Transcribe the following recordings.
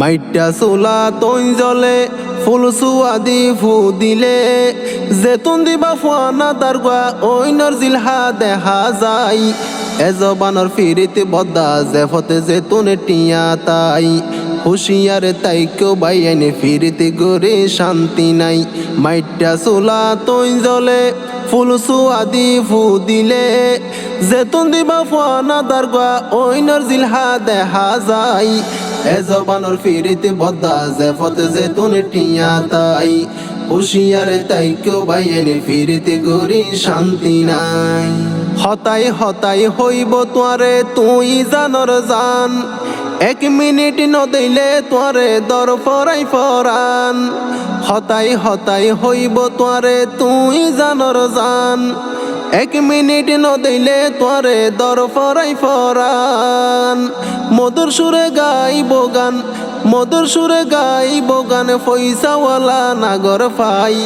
মাইটা চোলা তৈ জলে ফুল সুয়াদি ফু দিলে। জেতুন দিবা ফুয়ানা দারগা ঐনর জিলহা দেখা যায়। এজবানর ফিরিতে বদ্দা জেফতে জেতুনে টিয়া তাই। হুশিয়ার তাই কেউ বাইয়ানে ফিরিতে গরে শান্তি নাই। মাইটা চোলা তৈ জলে ফুল সুয়াদি ফু দিলে। জেতুন দিবা ফুয়ানা দারগা ঐনর জিলহা দেখা যায়। এ জবানোর ফিরিতে বদ্দা জেফত জেতুন টিয়া তাই। হুশিয়ার তাই কেউ বাইয়ানে ফিরিতে গরি শান্তি নাই। হতাই হতাই হইব তোয়ারে, তুই জানর জান। এক মিনিট নদইলে তোয়ারে দর ফরাই ফরান। হতাই হতাই হইব তোয়ারে, তুই জানর জান। এক মিনিট নদইলে তোরে দর ফরাই ফরান। মধুর সুরে গাইব গান, মধুর সুরে গাইব গান পয়সাওয়ালা নাগর ফাই।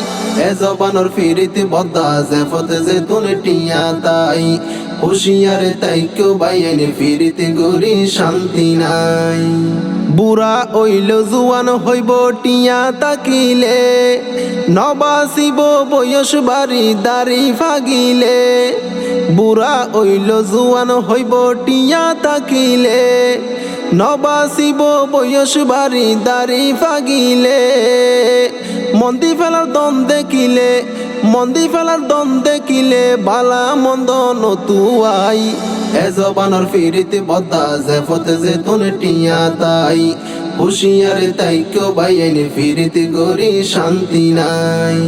এ জবানোর ফিরিতে বদ্দা জেফতে যে তুনে টিয়া তাই। হুশিয়ারে তাই কেউ বাইয়ানে ফিরিতে গরি শান্তি নাই। বুড়া ওইল জুয়ান, হইব টিয়া তাকিলে। নবাসিব বয়স বাড়ি দাড়ি ফাগিলে বুড়া ওইল জুয়ান, হইব টিয়া তাকিলে। নবাসিব বয়স বাড়ি দাড়ি ফাগিলে মন্দি ফেলার দন দেখিলে, মন্দি ফেলার দন দেখিলে, বালা মন্দ নতুয়াই। এ জবানোর ফিরিতে বদ্দা জেফতে যে তুনে টিয়া তাই। হুশিয়ারে তাই কেউ বাইয়ানে ফিরিতে গরি শান্তি নাই?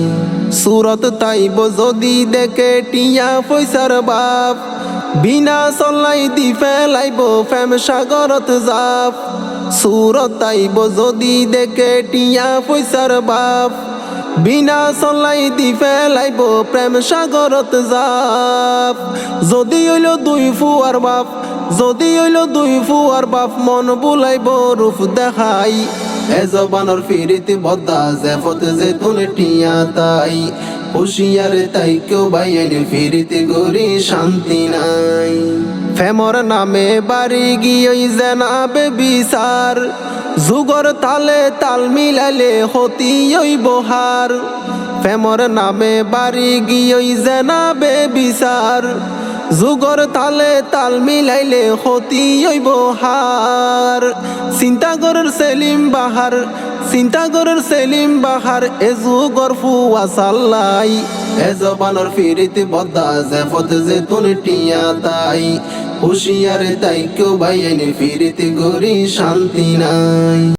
সুরত তাইব যদি দেখে টিয়া পয়সার বাপ। বিনা চলাই দি ফেলাইব ফেম সাগরত জাপ। সুরত তাইব যদি দেখে টিয়া পয়সার বাপ। বিনা চলাই দি ফেলাইব প্রেম সাগরত জাপ। যদি হইল দুই ফুয়ার বাপ, যদি হইল দুই ফুয়ার বাপ, মন বুলাইব রূপ দেখাই। এ জবানোর ফিরিতে বদ্দা জেফতে যে তুনে টিয়া তাই। হুশিয়ারে তাই কেউ বাইয়ানে ফিরিতে গরি শান্তি নাই। ফেমর নামে বাড়ি গিয়ে জেনাবে বিচার। যুগর তালে তাল মিলালে হতি ওই বহার। ফেমর নামে বাড়ি গিয়ে জেনাবে বিচার। যুগর তালে তাল মিলাইলে হতি ওই বহার। চিন্তা করার সেলিম বাহার চিন্তা করার সেলিম বাহার, এ যুগর ফুয়া সাল্লাই এ জবানোর ফিরিতে বদ্দা জেফতে তুনে টিয়া তাই। হুশিয়ারে কেউ বাইনে ফিরিতে গরি শান্তি নাই।